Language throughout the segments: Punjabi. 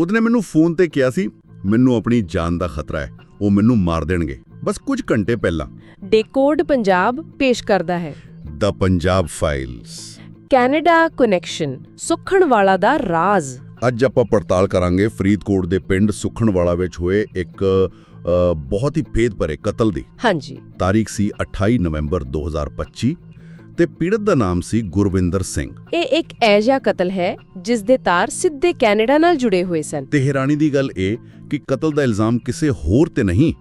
ਉਹਨੇ ਮੈਨੂੰ ਫੋਨ ਤੇ ਕਿਹਾ ਸੀ ਮੈਨੂੰ ਆਪਣੀ ਜਾਨ ਦਾ ਖਤਰਾ ਹੈ ਉਹ ਮੈਨੂੰ ਮਾਰ ਦੇਣਗੇ। ਬਸ ਕੁਝ ਘੰਟੇ ਪਹਿਲਾਂ। ਡੇਕੋਡ ਪੰਜਾਬ ਪੇਸ਼ ਕਰਦਾ ਹੈ। The Punjab files. Canada connection Sukhanwala ਦਾ ਰਾਜ਼। ਅੱਜ ਆਪਾਂ ਪੜਤਾਲ ਕਰਾਂਗੇ ਫਰੀਦਕੋਟ ਦੇ ਪਿੰਡ ਸੁਖਣਵਾਲਾ ਵਿੱਚ ਹੋਏ ਇੱਕ ਬਹੁਤ ਹੀ ਭੇਦ ਭਰੇ ਕਤਲ ਦੀ। ਹਾਂਜੀ। ਤਾਰੀਖ ਸੀ 28 ਨਵੰਬਰ 2025 ਤੇ ਪੀੜਤ ਦਾ ਨਾਮ ਸੀ ਗੁਰਵਿੰਦਰ ਸਿੰਘ। ਇਹ ਇੱਕ ਐਜਾ ਕਤਲ ਹੈ ਜਿਸ ਦੇ ਤਾਰ ਸਿੱਧੇ ਕੈਨੇਡਾ ਨਾਲ ਜੁੜੇ ਹੋਏ ਸਨ। ਤੇ ਹੈਰਾਨੀ ਦੀ ਗੱਲ ਇਹ ਕਿ ਕਤਲ ਦਾ ਇਲਜ਼ਾਮ ਕਿਸੇ ਹੋਰ ਤੇ ਨਹੀਂ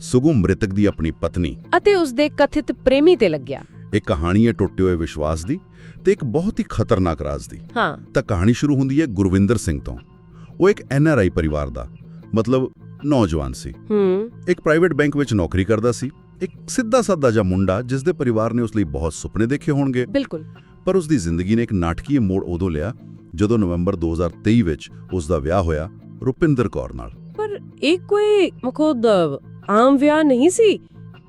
ਸਗੋਂ ਮ੍ਰਿਤਕ ਦੀ ਆਪਣੀ ਪਤਨੀ। ਅਤੇ ਉਸ ਦੇ ਕਥਿਤ ਪ੍ਰੇਮੀ ਤੇ ਲੱਗਿਆ। ਇਹ ਕਹਾਣੀ ਹੈ ਟੁੱਟੇ ਹੋਏ ਵਿਸ਼ਵਾਸ ਦੀ ਤੇ ਇੱਕ ਬਹੁਤ ਹੀ ਖਤਰਨਾਕ ਰਾਜ਼ ਦੀ। ਹਾਂ। ਤਾਂ ਕਹਾਣੀ ਸ਼ੁਰੂ ਹੁੰਦੀ ਹੈ ਗੁਰਵਿੰਦਰ ਸਿੰਘ ਤੋਂ। ਉਹ ਇੱਕ ਐਨਆਰਆਈ ਪਰਿਵਾਰ ਦਾ ਮਤਲਬ ਨੌਜਵਾਨ ਸੀ। ਹੂੰ। ਇੱਕ ਪ੍ਰਾਈਵੇਟ ਬੈਂਕ ਵਿੱਚ ਨੌਕਰੀ ਕਰਦਾ ਸੀ। ਇੱਕ ਸਿੱਧਾ ਸਾਦਾ ਜਿਹਾ ਮੁੰਡਾ ਜਿਸ ਦੇ ਪਰਿਵਾਰ ਨੇ ਉਸ ਲਈ ਬਹੁਤ ਸੁਪਨੇ ਦੇਖੇ ਹੋਣਗੇ। ਬਿਲਕੁਲ। ਪਰ ਉਸ ਦੀ ਜ਼ਿੰਦਗੀ ਨੇ ਇੱਕ ਨਾਟਕੀ ਮੋੜ ਉਦੋਂ ਲਿਆ ਜਦੋਂ ਨਵੰਬਰ 2023 ਵਿੱਚ ਉਸ ਦਾ ਵਿਆਹ ਹੋਇਆ ਰੁਪਿੰਦਰ ਕੌਰ ਨਾਲ। ਪਰ ਇਹ ਕੋਈ ਮਖੋਦ ਆਮ ਵਿਆਹ ਨਹੀਂ ਸੀ।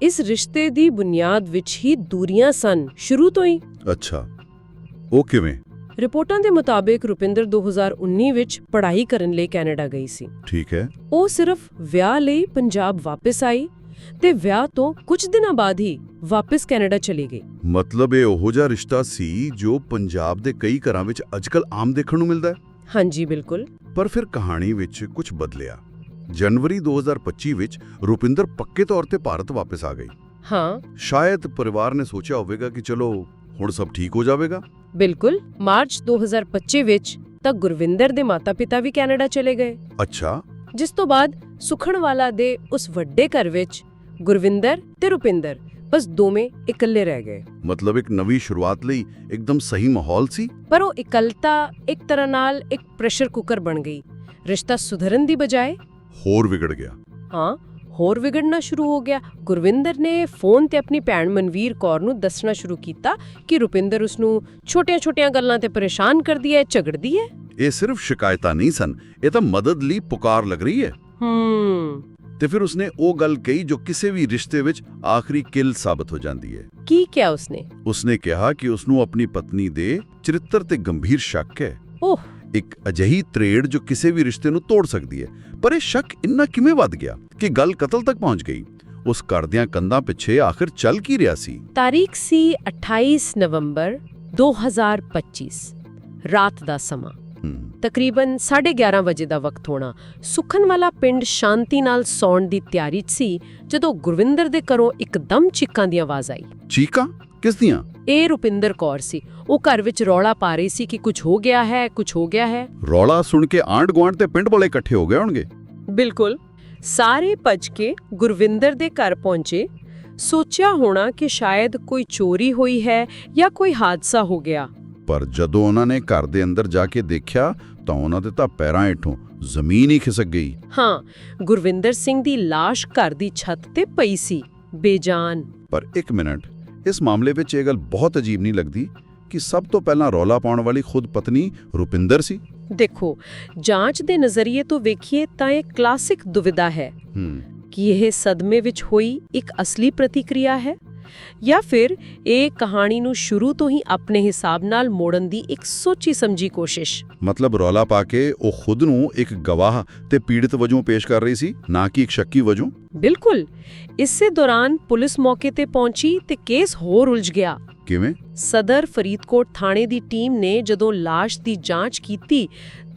ਇਸ ਰਿਸ਼ਤੇ ਦੀ ਬੁਨਿਆਦ ਵਿੱਚ ਹੀ ਦੂਰੀਆਂ ਸਨ। ਸ਼ੁਰੂ ਤੋਂ ਹੀ। ਅੱਛਾ। ਉਹ ਕਿਵੇਂ? ਰਿਪੋਰਟਾਂ ਦੇ ਮੁਤਾਬਕ ਰੁਪਿੰਦਰ 2019 ਵਿੱਚ ਪੜ੍ਹਾਈ ਕਰਨ ਲਈ ਕੈਨੇਡਾ ਗਈ ਸੀ। ਠੀਕ ਹੈ। ਉਹ ਸਿਰਫ ਵਿਆਹ ਲਈ ਪੰਜਾਬ ਵਾਪਸ ਆਈ। ਤੇ ਵਿਆਹ ਤੋਂ ਕੁਝ ਦਿਨਾਂ ਬਾਅਦ ਹੀ ਵਾਪਸ ਕੈਨੇਡਾ ਚਲੀ ਗਈ ਮਤਲਬ ਇਹ ਉਹੋ ਜਿਹਾ ਰਿਸ਼ਤਾ ਸੀ ਜੋ ਪੰਜਾਬ ਦੇ ਕਈ ਘਰਾਂ ਵਿੱਚ ਅੱਜਕੱਲ ਆਮ ਦੇਖਣ ਨੂੰ ਮਿਲਦਾ ਹੈ? ਹਾਂਜੀ ਬਿਲਕੁਲ। ਪਰ ਫਿਰ ਕਹਾਣੀ ਵਿੱਚ ਕੁਝ ਬਦਲਿਆ। ਜਨਵਰੀ 2025 ਵਿੱਚ ਰੁਪਿੰਦਰ ਪੱਕੇ ਤੌਰ ਤੇ ਭਾਰਤ ਵਾਪਸ ਆ ਗਈ। ਹਾਂ। ਸ਼ਾਇਦ ਪਰਿਵਾਰ ਨੇ ਸੋਚਿਆ ਹੋਵੇਗਾ ਕਿ ਚਲੋ ਹੁਣ ਸਭ ਠੀਕ ਹੋ ਜਾਵੇਗਾ। ਬਿਲਕੁਲ। ਮਾਰਚ 2025 ਵਿੱਚ ਤਾਂ ਗੁਰਵਿੰਦਰ ਦੇ ਮਾਤਾ-ਪਿਤਾ ਵੀ ਕੈਨੇਡਾ ਚਲੇ ਗਏ। ਅੱਛਾ। ਜਿਸ ਤੋਂ ਬਾਅਦ ਸੁਖਣਵਾਲਾ ਦੇ ਉਸ ਵੱਡੇ ਘਰ ਵਿੱਚ ਗੁਰਵਿੰਦਰ ਤੇ ਰੁਪਿੰਦਰ ਬਸ ਦੋਵੇਂ ਇਕੱਲੇ ਰਹਿ ਗਏ। ਮਤਲਬ ਇੱਕ ਨਵੀਂ ਸ਼ੁਰੂਆਤ ਲਈ ਇੱਕਦਮ ਸਹੀ ਮਾਹੌਲ ਸੀ? ਪਰ ਉਹ ਇਕੱਲਤਾ ਇੱਕ ਤਰ੍ਹਾਂ ਨਾਲ ਇੱਕ ਪ੍ਰੈਸ਼ਰ ਕੁੱਕਰ ਬਣ ਗਈ। ਰਿਸ਼ਤਾ ਸੁਧਰਨ ਦੀ ਬਜਾਏ ਹੋਰ ਵਿਗੜ ਗਿਆ। ਹਾਂ ਹੋਰ ਵਿਗੜਨਾ ਸ਼ੁਰੂ ਹੋ ਗਿਆ। ਗੁਰਵਿੰਦਰ ਨੇ ਫੋਨ ਤੇ ਆਪਣੀ ਭੈਣ ਮਨਵੀਰ ਕੌਰ ਨੂੰ ਦੱਸਣਾ ਸ਼ੁਰੂ ਕੀਤਾ ਕਿ ਰੁਪਿੰਦਰ ਉਸ ਨੂੰ ਛੋਟੀਆਂ-ਛੋਟੀਆਂ ਗੱਲਾਂ ਤੇ ਪਰੇਸ਼ਾਨ ਕਰਦੀ ਹੈ ਝਗੜਦੀ ਹੈ। ਇਹ ਸਿਰਫ ਸ਼ਿਕਾਇਤਾਂ ਨਹੀਂ ਸਨ ਇਹ ਤਾਂ ਮਦਦ ਲਈ ਪੁਕਾਰ ਲੱਗ ਰਹੀ ਹੈ। ਹੂੰ। ਤੇ ਫਿਰ ਉਸਨੇ ਉਹ ਗੱਲ ਕਹੀ ਜੋ ਕਿਸੇ ਵੀ ਰਿਸ਼ਤੇ ਵਿੱਚ ਆਖਰੀ ਕਿਲ ਸਾਬਤ ਹੋ ਜਾਂਦੀ ਹੈ। ਕੀ ਕਿਹਾ ਉਸਨੇ? ਉਸਨੇ ਕਿਹਾ ਕਿ ਉਸਨੂੰ ਆਪਣੀ ਪਤਨੀ ਦੇ ਚਰਿੱਤਰ ਤੇ ਗੰਭੀਰ ਸ਼ੱਕ ਹੈ। ਓਹ। ਇੱਕ ਅਜਿਹੀ ਤਰੇੜ ਜੋ ਕਿਸੇ ਵੀ ਰਿਸ਼ਤੇ ਨੂੰ ਤੋੜ ਸਕਦੀ ਹੈ। ਪਰ ਇਹ ਸ਼ੱਕ ਇੰਨਾ ਕਿਵੇਂ ਵੱਧ ਗਿਆ ਕਿ ਗੱਲ ਕਤਲ ਤੱਕ ਪਹੁੰਚ ਗਈ? ਉਸ ਘਰ ਦਿਆਂ ਕੰਧਾਂ ਪਿੱਛੇ ਆਖਿਰ ਚੱਲ ਕੀ ਰਿਹਾ ਸੀ? ਤਾਰੀਖ ਸੀ 28 ਨਵੰਬਰ 2025 ਰਾਤ ਦਾ ਸਮਾਂ। ਤਕਰੀਬਨ 11:30 ਵਜੇ ਦਾ ਵਕਤ ਹੋਣਾ। ਸੁਖਨਵਾਲਾ ਪਿੰਡ ਸ਼ਾਂਤੀ ਨਾਲ ਸੌਣ ਦੀ ਤਿਆਰੀ 'ਚ ਸੀ ਜਦੋਂ ਗੁਰਵਿੰਦਰ ਦੇ ਘਰੋਂ ਇੱਕਦਮ ਚੀਕਾਂ ਦੀ ਆਵਾਜ਼ ਆਈ। ਚੀਕਾਂ? ਕਿਸ ਦੀਆਂ? ਇਹ ਰੁਪਿੰਦਰ ਕੌਰ ਸੀ। ਉਹ ਘਰ ਵਿੱਚ ਰੌਲਾ ਪਾ ਰਹੀ ਸੀ ਕਿ ਕੁਝ ਹੋ ਗਿਆ ਹੈ ਕੁਝ ਹੋ ਗਿਆ ਹੈ। ਰੌਲਾ ਸੁਣ ਕੇ ਆਂਢ ਗੁਆਂਢ ਤੇ ਪਿੰਡ ਵਾਲੇ ਇਕੱਠੇ ਹੋ ਗਏ ਹੋਣਗੇ? ਬਿਲਕੁਲ। ਸਾਰੇ ਭੱਜ ਕੇ ਗੁਰਵਿੰਦਰ ਦੇ ਘਰ ਪਹੁੰਚੇ। ਸੋਚਿਆ ਹੋਣਾ ਕਿ ਸ਼ਾਇਦ ਕੋਈ ਚੋਰੀ ਹੋਈ ਹੈ ਜਾਂ ਕੋਈ ਹਾਦਸਾ ਹੋ ਗਿਆ। ਪਰ ਜਦੋਂ ਉਹਨਾਂ ਨੇ ਘਰ ਦੇ ਅੰਦਰ ਜਾ ਕੇ ਦੇਖਿਆ ਤਾਂ ਉਹਨਾਂ ਦੇ ਤਾਂ ਪੈਰਾਂ ਹੇਠੋਂ ਜ਼ਮੀਨ ਹੀ ਖਿਸਕ ਗਈ। ਹਾਂ ਗੁਰਵਿੰਦਰ ਸਿੰਘ ਦੀ ਲਾਸ਼ ਘਰ ਦੀ ਛੱਤ ਤੇ ਪਈ ਸੀ। ਬੇਜਾਨ। ਪਰ ਇੱਕ ਮਿੰਟ ਇਸ ਮਾਮਲੇ ਵਿੱਚ ਇਹ ਗੱਲ ਬਹੁਤ ਅਜੀਬ ਨਹੀਂ ਲੱਗਦੀ ਕਿ ਸਭ ਤੋਂ ਪਹਿਲਾਂ ਰੌਲਾ ਪਾਉਣ ਵਾਲੀ ਖੁਦ ਪਤਨੀ ਰੁਪਿੰਦਰ ਸੀ? ਦੇਖੋ ਜਾਂਚ ਦੇ ਨਜ਼ਰੀਏ ਤੋਂ ਵੇਖੀਏ ਤਾਂ ਇਹ ਕਲਾਸਿਕ ਦੁਵਿਧਾ ਹੈ। ਹੂੰ। ਕਿ ਇਹ ਸਦਮੇ ਵਿੱਚ ਹੋਈ ਇੱਕ ਅਸਲੀ ਪ੍ਰਤੀਕਿਰਿਆ ਹੈ? ਜਾਂ ਫਿਰ ਇਹ ਕਹਾਣੀ ਨੂੰ ਸ਼ੁਰੂ ਤੋਂ ਹੀ ਆਪਣੇ ਹਿਸਾਬ ਨਾਲ ਮੋੜਨ ਦੀ ਇੱਕ ਸੋਚੀ ਸਮਝੀ ਕੋਸ਼ਿਸ਼। ਮਤਲਬ ਰੌਲਾ ਪਾ ਕੇ ਉਹ ਖੁਦ ਨੂੰ ਇੱਕ ਗਵਾਹ ਤੇ ਪੀੜਤ ਵਜੋਂ ਪੇਸ਼ ਕਰ ਰਹੀ ਸੀ ਨਾ ਕਿ ਇੱਕ ਸ਼ੱਕੀ ਵਜੋਂ? ਬਿਲਕੁਲ। ਇਸੇ ਦੌਰਾਨ ਪੁਲਿਸ ਮੌਕੇ ਤੇ ਪਹੁੰਚੀ ਤੇ ਕੇਸ ਹੋਰ ਉਲਝ ਗਿਆ। ਕਿਵੇਂ? ਸਦਰ ਫਰੀਦਕੋਟ ਥਾਣੇ ਦੀ ਟੀਮ ਨੇ ਜਦੋਂ ਲਾਸ਼ ਦੀ ਜਾਂਚ ਕੀਤੀ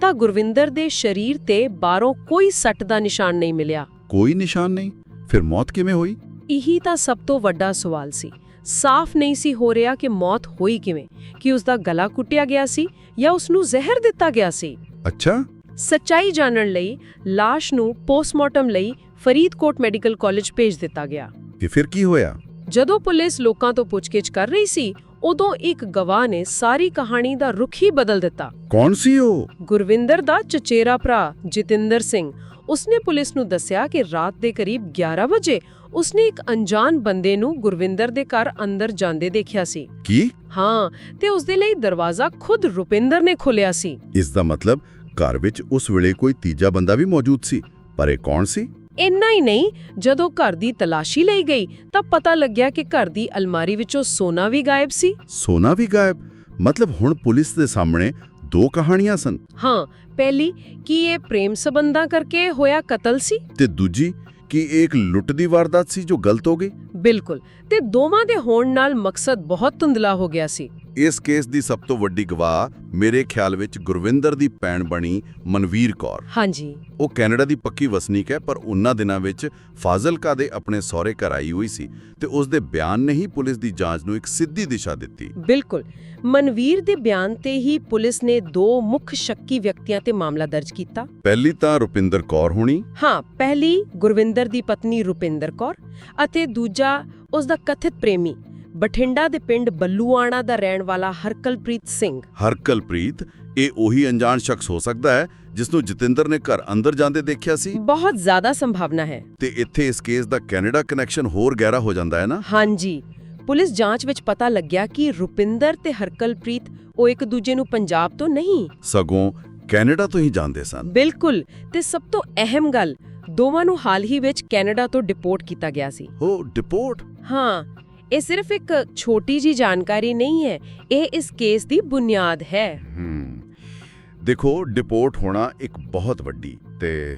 ਤਾਂ ਗੁਰਵਿੰਦਰ ਦੇ ਸਰੀਰ ਤੇ ਬਾਹਰੋਂ ਕੋਈ ਸੱਟ ਦਾ ਨਿਸ਼ਾਨ ਨਹੀਂ ਮਿਲਿਆ। ਕੋਈ ਨਿਸ਼ਾਨ ਨਹੀਂ? ਫਿਰ ਮੌਤ ਕਿਵੇਂ ਹੋਈ? ਇਹੀ ਤਾਂ ਸਭ ਤੋਂ ਵੱਡਾ ਸਵਾਲ ਸੀ। ਸਾਫ਼ ਨਹੀਂ ਸੀ ਹੋ ਰਿਹਾ ਕਿ ਮੌਤ ਹੋਈ ਕਿਵੇਂ ਕਿ ਉਸ ਦਾ ਗਲਾ ਕੁੱਟਿਆ ਗਿਆ ਸੀ ਜਾਂ ਉਸ ਨੂੰ ਜ਼ਹਿਰ ਦਿੱਤਾ ਗਿਆ ਸੀ। ਅੱਛਾ। ਸੱਚਾਈ ਜਾਣਨ ਲਈ ਲਾਸ਼ ਨੂੰ ਪੋਸਟਮਾਰਟਮ ਲਈ ਫਰੀਦਕੋਟ ਮੈਡੀਕਲ ਕਾਲਜ ਭੇਜ ਦਿੱਤਾ ਗਿਆ। ਤੇ ਫਿਰ ਕੀ ਹੋਇਆ? ਜਦੋਂ ਪੁਲਿਸ ਲੋਕਾਂ ਤੋਂ ਪੁੱਛਗਿੱਛ ਕਰ ਰਹੀ ਸੀ ਉਦੋਂ ਇੱਕ ਗਵਾਹ ਨੇ ਸਾਰੀ ਕਹਾਣੀ ਦਾ ਰੁਖ ਹੀ ਬਦਲ ਦਿੱਤਾ। ਕੌਣ ਸੀ ਉਹ? ਗੁਰਵਿੰਦਰ ਦਾ ਚਚੇਰਾ ਭਰਾ ਜਤਿੰਦਰ ਸਿੰਘ। ਉਸਨੇ ਪੁਲਿਸ ਨੂੰ ਦੱਸਿਆ ਕਿ ਰਾਤ ਦੇ ਕਰੀਬ 11 ਵਜੇ ਉਸਨੇ ਇੱਕ ਅਣਜਾਣ ਬੰਦੇ ਨੂੰ ਗੁਰਵਿੰਦਰ ਦੇ ਘਰ ਅੰਦਰ ਜਾਂਦੇ ਦੇਖਿਆ ਸੀ। ਕੀ? ਹਾਂ ਤੇ ਉਸਦੇ ਲਈ ਦਰਵਾਜ਼ਾ ਖੁਦ ਰੁਪਿੰਦਰ ਨੇ ਖੋਲਿਆ ਸੀ। ਇਸ ਦਾ ਮਤਲਬ ਘਰ ਵਿੱਚ ਉਸ ਵੇਲੇ ਕੋਈ ਤੀਜਾ ਬੰਦਾ ਵੀ ਮੌਜੂਦ ਸੀ ਪਰ ਇਹ ਕੌਣ ਸੀ? ਇੰਨਾ ਹੀ ਨਹੀਂ ਜਦੋਂ ਘਰ ਦੀ ਤਲਾਸ਼ੀ ਲਈ ਗਈ ਤਾਂ ਪਤਾ ਲੱਗਿਆ ਕਿ ਘਰ ਦੀ ਅਲਮਾਰੀ ਵਿੱਚੋਂ ਸੋਨਾ ਵੀ ਗਾਇਬ ਸੀ। ਸੋਨਾ ਵੀ ਗਾਇਬ? ਮਤਲਬ ਹੁਣ ਪੁਲਿਸ ਦੇ ਸਾਹਮਣੇ ਦੋ ਕਹਾਣੀਆਂ ਸਨ। ਹਾਂ ਪਹਿਲੀ ਕੀ ਇਹ ਪ੍ਰੇਮ ਸਬੰਧਾਂ ਕਰਕੇ ਹੋਇਆ ਕਤਲ ਸੀ? ਤੇ ਦੂਜੀ ਕਿ ਇਹ ਇੱਕ ਲੁੱਟ ਦੀ ਵਾਰਦਾਤ ਸੀ ਜੋ ਗਲਤ ਹੋ ਗਈ? ਬਿਲਕੁਲ। ਤੇ ਦੋਵਾਂ ਦੇ ਹੋਣ ਨਾਲ ਮਕਸਦ ਬਹੁਤ ਧੁੰਦਲਾ ਹੋ ਗਿਆ ਸੀ। ਇਸ ਕੇਸ ਦੀ ਸਭ ਤੋਂ ਵੱਡੀ ਗਵਾਹ ਮੇਰੇ ਖਿਆਲ ਵਿੱਚ ਗੁਰਵਿੰਦਰ ਦੀ ਭੈਣ ਬਣੀ ਮਨਵੀਰ ਕੌਰ। ਹਾਂਜੀ। ਉਹ ਕੈਨੇਡਾ ਦੀ ਪੱਕੀ ਵਸਨੀਕ ਹੈ ਪਰ ਉਨ੍ਹਾਂ ਦਿਨਾਂ ਵਿੱਚ ਫਾਜ਼ਿਲਕਾ ਦੇ ਆਪਣੇ ਸਹੁਰੇ ਘਰ ਆਈ ਹੋਈ ਸੀ ਤੇ ਉਸ ਦੇ ਬਿਆਨ ਨੇ ਹੀ ਪੁਲਿਸ ਦੀ ਜਾਂਚ ਨੂੰ ਇੱਕ ਸਿੱਧੀ ਦਿਸ਼ਾ ਦਿੱਤੀ। ਬਿਲਕੁਲ। ਮਨਵੀਰ ਦੇ ਬਿਆਨ ਤੇ ਹੀ ਪੁਲਿਸ ਨੇ ਦੋ ਮੁੱਖ ਸ਼ੱਕੀ ਵਿਅਕਤੀਆਂ ਤੇ ਮਾਮਲਾ ਦਰਜ ਕੀਤਾ। ਪਹਿਲੀ ਤਾਂ ਰੁਪਿੰਦਰ ਕੌਰ ਹੋਣੀ। ਹਾਂ ਪਹਿਲੀ ਗੁਰਵਿੰਦਰ ਦੀ ਪਤਨੀ ਰੁਪਿੰਦਰ ਕੌਰ ਅਤੇ ਦੂਜਾ ਉਸ ਦਾ ਕਥਿਤ ਪ੍ਰੇਮੀ ਬਠਿੰਡਾ ਦੇ ਪਿੰਡ ਬੱਲੂਆਣਾ ਦਾ ਰਹਿਣ ਵਾਲਾ ਹਰਕਲਪ੍ਰੀਤ ਸਿੰਘ। ਹਰਕਲਪ੍ਰੀਤ ਇਹ ਉਹੀ ਅਣਜਾਣ ਸ਼ਖਸ ਹੋ ਸਕਦਾ ਹੈ ਜਿਸ ਨੂੰ ਜਤਿੰਦਰ ਨੇ ਘਰ ਅੰਦਰ ਜਾਂਦੇ ਦੇਖਿਆ ਸੀ? ਬਹੁਤ ਜ਼ਿਆਦਾ ਸੰਭਾਵਨਾ ਹੈ। ਤੇ ਇੱਥੇ ਇਸ ਕੇਸ ਦਾ ਕੈਨੇਡਾ ਕਨੈਕਸ਼ਨ ਹੋਰ ਗਹਿਰਾ ਹੋ ਜਾਂਦਾ ਹੈ ਨਾ? ਹਾਂਜੀ। ਪੁਲਿਸ ਜਾਂਚ ਵਿੱਚ ਪਤਾ ਲੱਗਿਆ ਕਿ ਰੁਪਿੰਦਰ ਤੇ ਹਰਕਲਪ੍ਰੀਤ ਉਹ ਇੱਕ ਦੂਜੇ ਨੂੰ ਪੰਜਾਬ ਤੋਂ ਨਹੀਂ। ਸਗੋਂ ਕੈਨੇਡਾ ਤੋਂ ਹੀ ਜਾਂਦੇ ਸਨ। ਬਿਲਕੁਲ। ਤੇ ਸਭ ਤੋਂ ਅਹਿਮ ਗੱਲ ਦੋਵਾਂ ਨੂੰ ਹਾਲ ਹੀ ਵਿੱਚ ਕੈਨੇਡਾ ਤੋਂ ਡਿਪੋਰਟ ਕੀਤਾ ਗਿਆ ਸੀ। ਹੋ ਡਿਪੋਰਟ? ਹਾਂ। ਇਹ ਸਿਰਫ ਇੱਕ ਛੋਟੀ ਜੀ ਜਾਣਕਾਰੀ ਨਹੀਂ ਹੈ ਇਹ ਇਸ ਕੇਸ ਦੀ ਬੁਨਿਆਦ ਹੈ। ਦੇਖੋ ਡਿਪੋਰਟ ਹੋਣਾ ਇੱਕ ਬਹੁਤ ਵੱਡੀ ਤੇ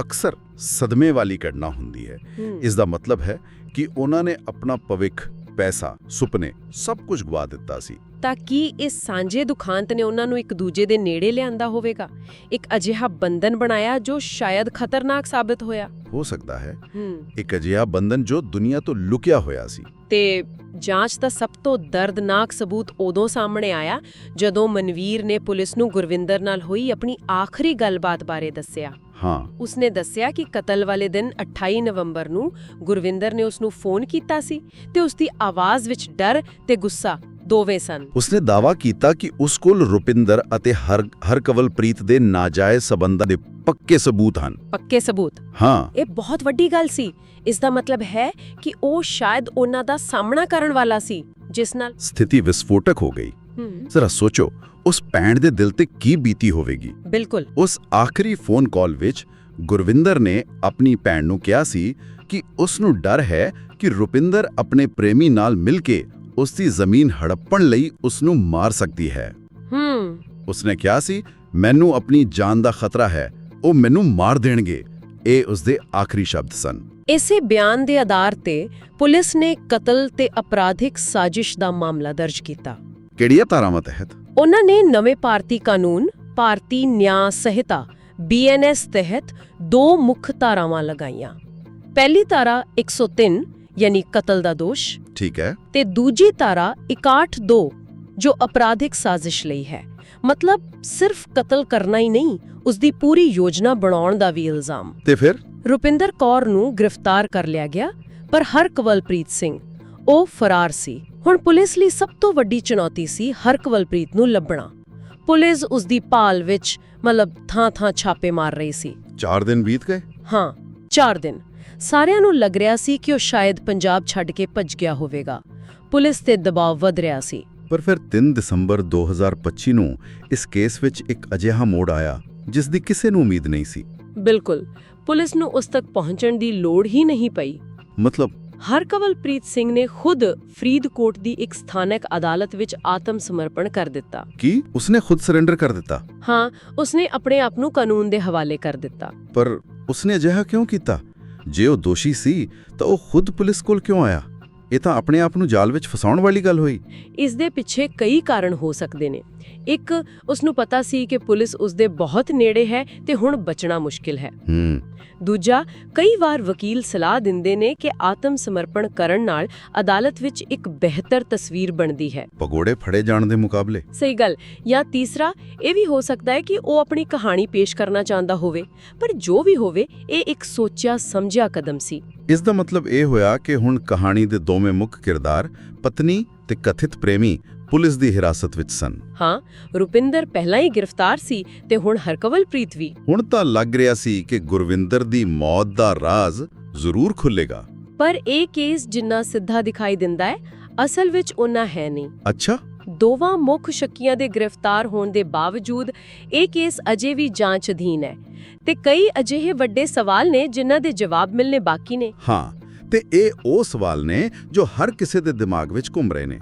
ਅਕਸਰ ਸਦਮੇ ਵਾਲੀ ਘਟਨਾ ਹੁੰਦੀ ਹੈ। ਇਸ ਦਾ ਮਤਲਬ ਹੈ ਕਿ ਉਹਨਾਂ ਨੇ ਆਪਣਾ ਭਵਿੱਖ ਪੈਸਾ ਸੁਪਨੇ ਸਭ ਕੁਝ ਗਵਾ ਦਿੱਤਾ ਸੀ। ਤਾਂ ਕੀ ਇਸ ਸਾਂਝੇ ਦੁਖਾਂਤ ਨੇ ਉਹਨਾਂ ਨੂੰ ਇੱਕ ਦੂਜੇ ਦੇ ਨੇੜੇ ਲਿਆਂਦਾ ਹੋਵੇਗਾ? ਇੱਕ ਅਜਿਹਾ ਬੰਧਨ ਬਣਾਇਆ ਜੋ ਸ਼ਾਇਦ ਖਤਰਨਾਕ ਸਾਬਤ ਹੋਇਆ। ਹੋ ਸਕਦਾ ਹੈ। ਇੱਕ ਅਜਿਹਾ ਬੰਧਨ ਜੋ ਦੁਨੀਆ ਤੋਂ ਲੁਕਿਆ ਹੋਇਆ ਸੀ। ਤੇ ਜਾਂਚ ਦਾ ਸਭ ਤੋਂ ਦਰਦਨਾਕ ਸਬੂਤ ਉਦੋਂ ਸਾਹਮਣੇ ਆਇਆ ਜਦੋਂ ਮਨਵੀਰ ਨੇ ਪੁਲਿਸ ਨੂੰ ਗੁਰਵਿੰਦਰ ਨਾਲ ਹੋਈ ਆਪਣੀ ਆਖਰੀ ਗੱਲਬਾਤ ਬਾਰੇ ਦੱਸਿਆ। ਹਾਂ। ਉਸਨੇ ਦੱਸਿਆ ਕਿ ਕਤਲ ਵਾਲੇ ਦਿਨ 28 ਨਵੰਬਰ ਨੂੰ ਗੁਰਵਿੰਦਰ ਨੇ ਉਸ ਨੂੰ ਫੋਨ ਕੀਤਾ ਸੀ ਤੇ ਉਸ ਦੀ ਆਵਾਜ਼ ਵਿੱਚ ਡਰ ਤੇ ਗੁੱਸਾ ਦੋਵੇਂ ਸਨ। ਉਸਨੇ ਦਾਵਾ ਕੀਤਾ ਕਿ ਉਸ ਕੋਲ ਰੁਪਿੰਦਰ ਅਤੇ ਹਰ ਹਰਕਵਲਪ੍ਰੀਤ ਦੇ ਨਾਜਾਇਜ਼ ਸਬੰਧਾਂ ਦੇ ਪੱਕੇ ਸਬੂਤ ਹਨ। ਪੱਕੇ ਸਬੂਤ? ਹਾਂ। ਇਹ ਬਹੁਤ ਵੱਡੀ ਗੱਲ ਸੀ। ਇਸ ਦਾ ਮਤਲਬ ਹੈ ਕਿ ਉਹ ਸ਼ਾਇਦ ਉਹਨਾਂ ਦਾ ਸਾਹਮਣਾ ਕਰਨ ਵਾਲਾ ਸੀ ਜਿਸ ਨਾਲ ਸਥਿਤੀ ਵਿਸਫੋਟਕ ਹੋ ਗਈ। ਜ਼ਰਾ ਸੋਚੋ ਉਸ ਭੈਣ ਦੇ ਦਿਲ ਤੇ ਕੀ ਬੀਤੀ ਹੋਵੇਗੀ? ਬਿਲਕੁਲ। ਉਸ ਆਖਰੀ ਫੋਨ ਕਾਲ ਵਿੱਚ ਗੁਰਵਿੰਦਰ ਨੇ ਆਪਣੀ ਭੈਣ ਨੂੰ ਕਿਹਾ ਸੀ ਕਿ ਉਸ ਨੂੰ ਡਰ ਹੈ ਕਿ ਰੁਪਿੰਦਰ ਆਪਣੇ ਪ੍ਰੇਮੀ ਨਾਲ ਮਿਲ ਕੇ ਉਸ ਦੀ ਜ਼ਮੀਨ ਹੜੱਪਣ ਲਈ ਉਸ ਨੂੰ ਮਾਰ ਸਕਦੀ ਹੈ। ਹੂੰ। ਉਸਨੇ ਕਿਹਾ ਸੀ ਮੈਨੂੰ ਆਪਣੀ ਜਾਨ ਦਾ ਖਤਰਾ ਹੈ ਉਹ ਮੈਨੂੰ ਮਾਰ ਦੇਣਗੇ। ਇਹ ਉਸ ਦੇ ਆਖਰੀ ਸ਼ਬਦ ਸਨ। ਇਸੇ ਬਿਆਨ ਦੇ ਆਧਾਰ ਤੇ ਪੁਲਿਸ ਨੇ ਕਤਲ ਤੇ ਅਪਰਾਧਿਕ ਸਾਜ਼ਿਸ਼ ਦਾ ਮਾਮਲਾ ਦਰਜ ਕੀਤਾ। ਕਿਹੜੀਆਂ ਧਾਰਾਵਾਂ ਤਹਿਤ? ਉਹਨਾਂ ਨੇ ਨਵੇਂ ਭਾਰਤੀ ਕਾਨੂੰਨ ਭਾਰਤੀ ਨਿਆਂ ਸੰਹਿਤਾ ਬੀਐਨਐਸ ਤਹਿਤ ਦੋ ਮੁੱਖ ਧਾਰਾਵਾਂ ਲਗਾਈਆਂ। ਪਹਿਲੀ ਧਾਰਾ 103 ਯਾਨੀ ਕਤਲ ਦਾ ਦੋਸ਼ ਠੀਕ ਹੈ ਤੇ ਦੂਜੀ ਧਾਰਾ 61 ਜੋ ਅਪਰਾਧਿਕ ਸਾਜ਼ਿਸ਼ ਲਈ ਹੈ ਮਤਲਬ ਸਿਰਫ ਕਤਲ ਕਰਨਾ ਹੀ ਨਹੀਂ ਉਸ ਦੀ ਪੂਰੀ ਯੋਜਨਾ ਬਣਾਉਣ ਦਾ ਵੀ ਇਲਜ਼ਾਮ ਤੇ ਫਿਰ ਰੁਪਿੰਦਰ ਕੌਰ ਨੂੰ ਗ੍ਰਿਫਤਾਰ ਕਰ ਲਿਆ ਗਿਆ ਪਰ ਹਰਕਵਲਪ੍ਰੀਤ ਸਿੰਘ ਉਹ ਫਰਾਰ ਸੀ ਹੁਣ ਪੁਲਿਸ ਲਈ ਸਭ ਤੋਂ ਵੱਡੀ ਚੁਣੌਤੀ ਸੀ ਹਰਕਵਲਪ੍ਰੀਤ ਨੂੰ ਲੱਭਣਾ ਪੁਲਿਸ ਉਸ ਦੀ ਭਾਲ ਵਿੱਚ ਮਤਲਬ ਥਾਂ-ਥਾਂ ਛਾਪੇ ਮਾਰ ਰਹੀ ਸੀ 4 ਦਿਨ ਬੀਤ ਗਏ ਹਾਂ 4 ਦਿਨ ਸਾਰਿਆਂ ਨੂੰ ਲੱਗ ਰਿਹਾ ਸੀ ਕਿ ਉਹ ਸ਼ਾਇਦ ਪੰਜਾਬ ਛੱਡ ਕੇ ਭੱਜ ਗਿਆ ਹੋਵੇਗਾ। ਪੁਲਿਸ ਤੇ ਦਬਾਅ ਵਧ ਰਿਹਾ ਸੀ। ਪਰ ਫਿਰ 3 ਦਸੰਬਰ 2025 ਨੂੰ ਇਸ ਕੇਸ ਵਿੱਚ ਇੱਕ ਅਜਿਹਾ ਮੋੜ ਆਇਆ ਜਿਸ ਦੀ ਕਿਸੇ ਨੂੰ ਉਮੀਦ ਨਹੀਂ ਸੀ। ਬਿਲਕੁਲ। ਪੁਲਿਸ ਨੂੰ ਉਸ ਤੱਕ ਪਹੁੰਚਣ ਦੀ ਲੋੜ ਹੀ ਨਹੀਂ ਪਈ। ਮਤਲਬ? ਹਰਕਵਲਪ੍ਰੀਤ ਸਿੰਘ ਨੇ ਖੁਦ ਫਰੀਦਕੋਟ ਦੀ ਇੱਕ ਸਥਾਨਕ ਅਦਾਲਤ ਵਿੱਚ ਆਤਮ ਸਮਰਪਣ ਕਰ ਦਿੱਤਾ। ਕੀ? ਉਸਨੇ ਖੁਦ ਸਰੈਂਡਰ ਕਰ ਦਿੱਤਾ? ਹਾਂ ਉਸਨੇ ਆਪਣੇ ਆਪ ਨੂੰ ਕਾਨੂੰਨ ਦੇ ਹਵਾਲੇ ਕਰ ਦਿੱਤਾ। ਪਰ ਉਸਨੇ ਅਜਿਹਾ ਕਿਉਂ ਕੀਤਾ? ਜੇ ਉਹ ਦੋਸ਼ੀ ਸੀ ਤਾਂ ਉਹ ਖੁਦ ਪੁਲਿਸ ਕੋਲ ਕਿਉਂ ਆਇਆ? ਇਹ ਤਾਂ ਆਪਣੇ ਆਪ ਨੂੰ ਜਾਲ ਵਿੱਚ ਫਸਾਉਣ ਵਾਲੀ ਗੱਲ ਹੋਈ। ਇਸ ਦੇ ਪਿੱਛੇ ਕਈ ਕਾਰਨ ਹੋ ਸਕਦੇ ਨੇ। ਇੱਕ ਉਸ ਨੂੰ ਪਤਾ ਸੀ ਕਿ ਪੁਲਿਸ ਉਸ ਦੇ ਬਹੁਤ ਨੇੜੇ ਹੈ ਤੇ ਹੁਣ ਬਚਣਾ ਮੁਸ਼ਕਿਲ ਹੈ। ਹੂੰ। ਦੂਜਾ ਕਈ ਵਾਰ ਵਕੀਲ ਸਲਾਹ ਦਿੰਦੇ ਨੇ ਕਿ ਆਤਮ ਸਮਰਪਣ ਕਰਨ ਨਾਲ ਅਦਾਲਤ ਵਿੱਚ ਇੱਕ ਬਿਹਤਰ ਤਸਵੀਰ ਬਣਦੀ ਹੈ। ਪਗੋੜੇ ਫੜੇ ਜਾਣ ਦੇ ਮੁਕਾਬਲੇ। ਸਹੀ ਗੱਲ। ਜਾਂ ਤੀਸਰਾ ਇਹ ਵੀ ਹੋ ਸਕਦਾ ਹੈ ਕਿ ਉਹ ਆਪਣੀ ਕਹਾਣੀ ਪੇਸ਼ ਕਰਨਾ ਚਾਹੁੰਦਾ ਹੋਵੇ। ਪਰ ਜੋ ਵੀ ਹੋਵੇ ਇਹ ਇੱਕ ਸੋਚਿਆ ਸਮਝਿਆ ਕਦਮ ਸੀ। ਇਸ ਦਾ ਮਤਲਬ ਇਹ ਹੋਇਆ ਕਿ ਹੁਣ ਕਹਾਣੀ ਦੇ ਦੋਵੇਂ ਮੁੱਖ ਕਿਰਦਾਰ ਪਤਨੀ ਤੇ ਕਥਿਤ ਪ੍ਰੇਮੀ ਪੁਲਿਸ ਦੀ ਹਿਰਾਸਤ ਵਿੱਚ ਸਨ। ਹਾਂ ਰੁਪਿੰਦਰ ਪਹਿਲਾਂ ਹੀ ਗ੍ਰਿਫਤਾਰ ਸੀ ਤੇ ਹੁਣ ਹਰਕਵਲਪ੍ਰੀਤ ਵੀ। ਹੁਣ ਤਾਂ ਲੱਗ ਰਿਹਾ ਸੀ ਕਿ ਗੁਰਵਿੰਦਰ ਦੀ ਮੌਤ ਦਾ ਰਾਜ਼ ਜ਼ਰੂਰ ਖੁੱਲੇਗਾ ਪਰ ਇਹ ਕੇਸ ਜਿੰਨਾ ਸਿੱਧਾ ਦਿਖਾਈ ਦਿੰਦਾ ਹੈ ਅਸਲ ਵਿੱਚ ਉਹਨਾਂ ਹੈ ਨਹੀਂ। ਅੱਛਾ। ਦੋਵਾਂ ਮੁੱਖ ਸ਼ੱਕੀਆਂ ਦੇ ਗ੍ਰਿਫਤਾਰ ਹੋਣ ਦੇ ਬਾਵਜੂਦ ਇਹ ਕੇਸ ਅਜੇ ਵੀ ਜਾਂਚ ਅਧੀਨ ਹੈ ਤੇ ਕਈ ਅਜਿਹੇ ਵੱਡੇ ਸਵਾਲ ਨੇ ਜਿਨ੍ਹਾਂ ਦੇ ਜਵਾਬ ਮਿਲਨੇ ਬਾਕੀ ਨੇ। ਹਾਂ ਤੇ ਇਹ ਉਹ ਸਵਾਲ ਨੇ ਜੋ ਹਰ ਕਿਸੇ ਦੇ ਦਿਮਾਗ ਵਿੱਚ ਘੁੰਮ ਰਹੇ ਨੇ।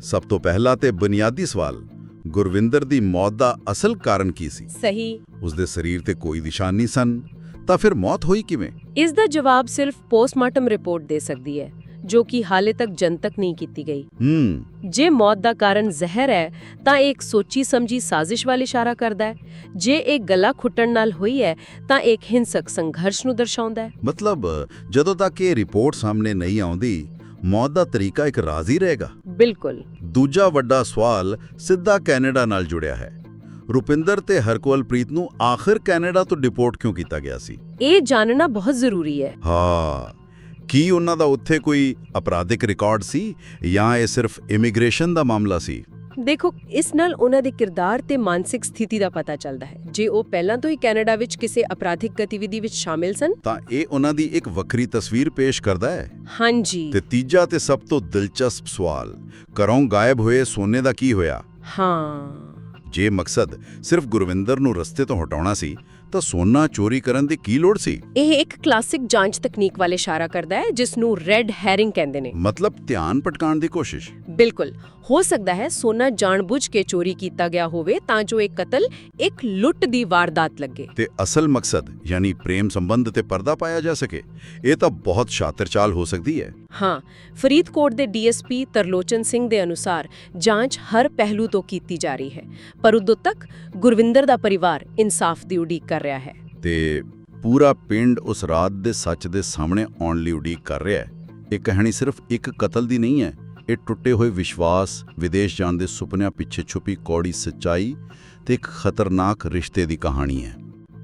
ਸਭ ਤੋਂ ਪਹਿਲਾ ਤੇ ਬੁਨਿਆਦੀ ਸਵਾਲ ਗੁਰਵਿੰਦਰ ਦੀ ਮੌਤ ਦਾ ਅਸਲ ਕਾਰਨ ਕੀ ਸੀ? ਸਹੀ। ਉਸਦੇ ਸਰੀਰ ਤੇ ਕੋਈ ਨਿਸ਼ਾਨ ਨਹੀਂ ਸਨ ਤਾਂ ਫਿਰ ਮੌਤ ਹੋਈ ਕਿਵੇਂ? ਇਸ ਦਾ ਜਵਾਬ ਸਿਰਫ ਪੋਸਟਮਾਰਟਮ ਰਿਪੋਰਟ ਦੇ ਸਕਦੀ ਹੈ। ਜੋ ਕਿ ਹਾਲੇ ਤੱਕ ਜਨਤਕ ਨਹੀਂ ਕੀਤੀ ਗਈ। ਹੂੰ। ਜੇ ਮੌਤ ਦਾ ਕਾਰਨ ਜ਼ਹਿਰ ਹੈ ਤਾਂ ਇਹ ਇੱਕ ਸੋਚੀ ਸਮਝੀ ਸਾਜ਼ਿਸ਼ ਵੱਲ ਇਸ਼ਾਰਾ ਕਰਦਾ ਹੈ। ਜੇ ਇਹ ਗਲਾ ਖੁੱਟਣ ਨਾਲ ਹੋਈ ਹੈ ਤਾਂ ਇੱਕ ਹਿੰਸਕ ਸੰਘਰਸ਼ ਨੂੰ ਦਰਸਾਉਂਦਾ ਹੈ। ਮਤਲਬ ਜਦੋਂ ਤੱਕ ਇਹ ਰਿਪੋਰਟ ਸਾਹਮਣੇ ਨਹੀਂ ਆਉਂਦੀ ਮੌਤ ਦਾ ਤਰੀਕਾ ਇੱਕ ਰਾਜ਼ ਹੀ ਰਹੇਗਾ? ਬਿਲਕੁਲ। ਦੂਜਾ ਵੱਡਾ ਸਵਾਲ ਸਿੱਧਾ ਕੈਨੇਡਾ ਨਾਲ ਜੁੜਿਆ ਹੈ। ਰੁਪਿੰਦਰ ਤੇ ਹਰਕਵਲਪ੍ਰੀਤ ਨੂੰ ਆਖਿਰ ਕੈਨੇਡਾ ਤੋਂ ਡਿਪੋਰਟ ਕਿਉਂ ਕੀਤਾ ਗਿਆ ਸੀ? ਇਹ ਜਾਣਨਾ ਬਹੁਤ ਜ਼ਰੂਰੀ ਹੈ। ਹਾਂ। ਕੀ ਉਹਨਾਂ ਦਾ ਉੱਥੇ ਕੋਈ ਅਪਰਾਧਿਕ ਰਿਕਾਰਡ ਸੀ ਜਾਂ ਇਹ ਸਿਰਫ ਇਮੀਗ੍ਰੇਸ਼ਨ ਦਾ ਮਾਮਲਾ ਸੀ? ਦੇਖੋ ਇਸ ਨਾਲ ਉਹਨਾਂ ਦੇ ਕਿਰਦਾਰ ਤੇ ਮਾਨਸਿਕ ਸਥਿਤੀ ਦਾ ਪਤਾ ਚੱਲਦਾ ਹੈ। ਜੇ ਉਹ ਪਹਿਲਾਂ ਤੋਂ ਹੀ ਕੈਨੇਡਾ ਵਿੱਚ ਕਿਸੇ ਅਪਰਾਧਿਕ ਗਤੀਵਿਧੀ ਵਿੱਚ ਸ਼ਾਮਿਲ ਸਨ। ਤਾਂ ਇਹ ਉਹਨਾਂ ਦੀ ਇੱਕ ਵੱਖਰੀ ਤਸਵੀਰ ਪੇਸ਼ ਕਰਦਾ ਹੈ। ਹਾਂਜੀ। ਤੇ ਤੀਜਾ ਤੇ ਸਭ ਤੋਂ ਦਿਲਚਸਪ ਸਵਾਲ ਘਰੋਂ ਗਾਇਬ ਹੋਏ ਸੋਨੇ ਦਾ ਕੀ ਹੋਇਆ? ਹਾਂ। ਜੇ ਮਕਸਦ ਸਿਰਫ ਗੁਰਵਿੰਦਰ ਨੂੰ ਰਸਤੇ ਤੋਂ ਹਟਾਉਣਾ ਸੀ ਤਾਂ ਸੋਨਾ ਚੋਰੀ ਕਰਨ ਦੀ ਕੀ ਲੋੜ ਸੀ? ਇਹ ਇੱਕ ਕਲਾਸਿਕ ਜਾਂਚ ਤਕਨੀਕ ਵੱਲ ਇਸ਼ਾਰਾ ਕਰਦਾ ਹੈ ਜਿਸ ਨੂੰ ਰੈੱਡ ਹੈਰਿੰਗ ਕਹਿੰਦੇ ਨੇ। ਮਤਲਬ ਧਿਆਨ ਭਟਕਾਉਣ ਦੀ ਕੋਸ਼ਿਸ਼? ਬਿਲਕੁਲ। ਹੋ ਸਕਦਾ ਹੈ ਸੋਨਾ ਜਾਣਬੁੱਝ ਕੇ ਚੋਰੀ ਕੀਤਾ ਗਿਆ ਹੋਵੇ ਤਾਂ ਜੋ ਇਹ ਕਤਲ ਇੱਕ ਲੁੱਟ ਦੀ ਵਾਰਦਾਤ ਲੱਗੇ। ਤੇ ਅਸਲ ਮਕਸਦ ਯਾਨੀ ਪ੍ਰੇਮ ਸੰਬੰਧ ਤੇ ਪਰਦਾ ਪਾਇਆ ਜਾ ਸਕੇ ਇਹ ਤਾਂ ਬਹੁਤ ਸ਼ਾਤਰ ਚਾਲ ਹੋ ਸਕਦੀ ਹੈ। ਹਾਂ ਫਰੀਦਕੋਟ ਦੇ ਡੀਐਸਪੀ ਤਰਲੋਚਨ ਸਿੰਘ ਦੇ ਅਨੁਸਾਰ ਜਾਂਚ ਹਰ ਪਹਿਲੂ ਤੋਂ ਕੀਤੀ ਜਾ ਰਹੀ ਹੈ ਪਰ ਉਦੋਂ ਤੱਕ ਗੁਰਵਿੰਦਰ ਦਾ ਪਰਿਵਾਰ ਇਨਸਾਫ ਦੀ ਉਡੀਕ ਕਰ ਰਿਹਾ ਹੈ। ਤੇ ਪੂਰਾ ਪਿੰਡ ਉਸ ਰਾਤ ਦੇ ਸੱਚ ਦੇ ਸਾਹਮਣੇ ਆਉਣ ਲਈ ਉਡੀਕ ਕਰ ਰਿਹਾ ਹੈ। ਇਹ ਕਹਾਣੀ ਸਿਰਫ ਇੱਕ ਕਤਲ ਦੀ ਨਹੀਂ ਹੈ ਇਹ ਟੁੱਟੇ ਹੋਏ ਵਿਸ਼ਵਾਸ ਵਿਦੇਸ਼ ਜਾਣ ਦੇ ਸੁਪਨਿਆਂ ਪਿੱਛੇ ਛੁਪੀ ਕੌੜੀ ਸੱਚਾਈ ਤੇ ਇੱਕ ਖਤਰਨਾਕ ਰਿਸ਼ਤੇ ਦੀ ਕਹਾਣੀ ਹੈ।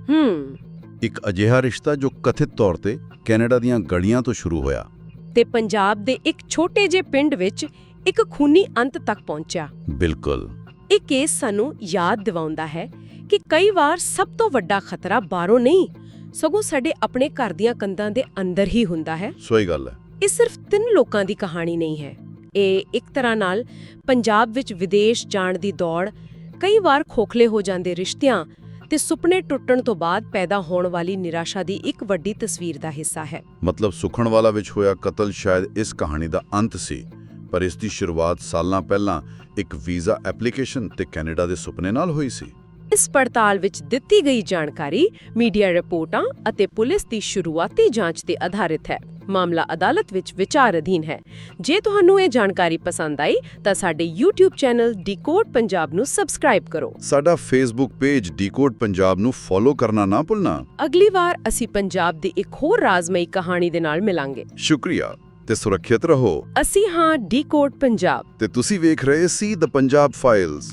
ਹੂੰ। ਇੱਕ ਅਜਿਹਾ ਰਿਸ਼ਤਾ ਜੋ ਕਥਿਤ ਤੌਰ ਤੇ ਕੈਨੇਡਾ ਦੀਆਂ ਗਲੀਆਂ ਤੋਂ ਸ਼ੁਰੂ ਹੋਇਆ। ਤੇ ਪੰਜਾਬ ਦੇ ਇੱਕ ਛੋਟੇ ਜਿਹੇ ਪਿੰਡ ਵਿੱਚ ਇੱਕ ਖੂਨੀ ਅੰਤ ਤੱਕ ਪਹੁੰਚਿਆ। ਬਿਲਕੁਲ। ਇਹ ਕੇਸ ਸਾਨੂੰ ਯਾਦ ਦਿਵਾਉਂਦਾ ਹੈ ਕਿ ਕਈ ਵਾਰ ਸਭ ਤੋਂ ਵੱਡਾ ਖਤਰਾ ਬਾਹਰੋਂ ਨਹੀਂ ਸਗੋਂ ਸਾਡੇ ਆਪਣੇ ਘਰ ਦੀਆਂ ਕੰਧਾਂ ਦੇ ਅੰਦਰ ਹੀ ਹੁੰਦਾ ਹੈ। ਸੋਈ ਗੱਲ ਹੈ। ਇਹ ਸਿਰਫ ਤਿੰਨ ਲੋਕਾਂ ਦੀ ਕਹਾਣੀ ਨਹੀਂ ਹੈ। ਇਹ ਇੱਕ ਤਰ੍ਹਾਂ ਨਾਲ ਪੰਜਾਬ ਵਿੱਚ ਵਿਦੇਸ਼ ਜਾਣ ਦੀ ਦੌੜ ਕਈ ਵਾਰ ਖੋਖਲੇ ਹੋ ਜਾਂਦੇ ਰਿਸ਼ਤਿਆਂ ਤੇ ਸੁਪਨੇ ਟੁੱਟਣ ਤੋਂ ਬਾਅਦ ਪੈਦਾ ਹੋਣ ਵਾਲੀ ਨਿਰਾਸ਼ਾ ਦੀ ਇੱਕ ਵੱਡੀ ਤਸਵੀਰ ਦਾ ਹਿੱਸਾ ਹੈ। ਮਤਲਬ ਸੁਖਣਵਾਲਾ ਵਿੱਚ ਹੋਇਆ ਕਤਲ ਸ਼ਾਇਦ ਇਸ ਕਹਾਣੀ ਦਾ ਅੰਤ ਸੀ ਪਰ ਇਸ ਦੀ ਸ਼ੁਰੂਆਤ ਸਾਲਾਂ ਪਹਿਲਾਂ ਇੱਕ ਵੀਜ਼ਾ ਐਪਲੀਕੇਸ਼ਨ ਤੇ ਕੈਨੇਡਾ ਦੇ ਸੁਪਨੇ ਨਾਲ ਹੋਈ ਸੀ। ਇਸ ਪੜਤਾਲ ਵਿੱਚ ਦਿੱਤੀ ਗਈ ਜਾਣਕਾਰੀ ਮੀਡੀਆ ਰਿਪੋਰਟਾਂ ਅਤੇ ਪੁਲਿਸ ਦੀ ਸ਼ੁਰੂਆਤੀ ਜਾਂਚ ਤੇ ਆਧਾਰਿਤ ਹੈ। ਮਾਮਲਾ ਅਦਾਲਤ ਵਿੱਚ ਵਿਚਾਰ ਅਧੀਨ ਹੈ। ਜੇ ਤੁਹਾਨੂੰ ਇਹ ਜਾਣਕਾਰੀ ਪਸੰਦ ਆਈ ਤਾਂ ਸਾਡੇ YouTube ਚੈਨਲ ਡੀਕੋਡ ਪੰਜਾਬ ਨੂੰ ਸਬਸਕ੍ਰਾਈਬ ਕਰੋ। ਸਾਡਾ ਫੇਸਬੁੱਕ ਪੇਜ ਡੀਕੋਡ ਪੰਜਾਬ ਨੂੰ ਫੋਲੋ ਕਰਨਾ ਨਾ ਭੁੱਲਣਾ। ਅਗਲੀ ਵਾਰ ਅਸੀਂ ਪੰਜਾਬ ਦੀ ਇੱਕ ਹੋਰ ਰਾਜ਼ਮਈ ਕਹਾਣੀ ਦੇ ਨਾਲ ਮਿਲਾਂਗੇ। ਸ਼ੁਕਰੀਆ ਤੇ ਸੁਰੱਖਿਅਤ ਰਹੋ। ਅਸੀਂ ਹਾਂ ਡੀਕੋਡ ਪੰਜਾਬ। ਤੇ ਤੁਸੀਂ ਵੇਖ ਰਹੇ ਸੀ ਦ ਪੰਜਾਬ ਫਾਈਲਸ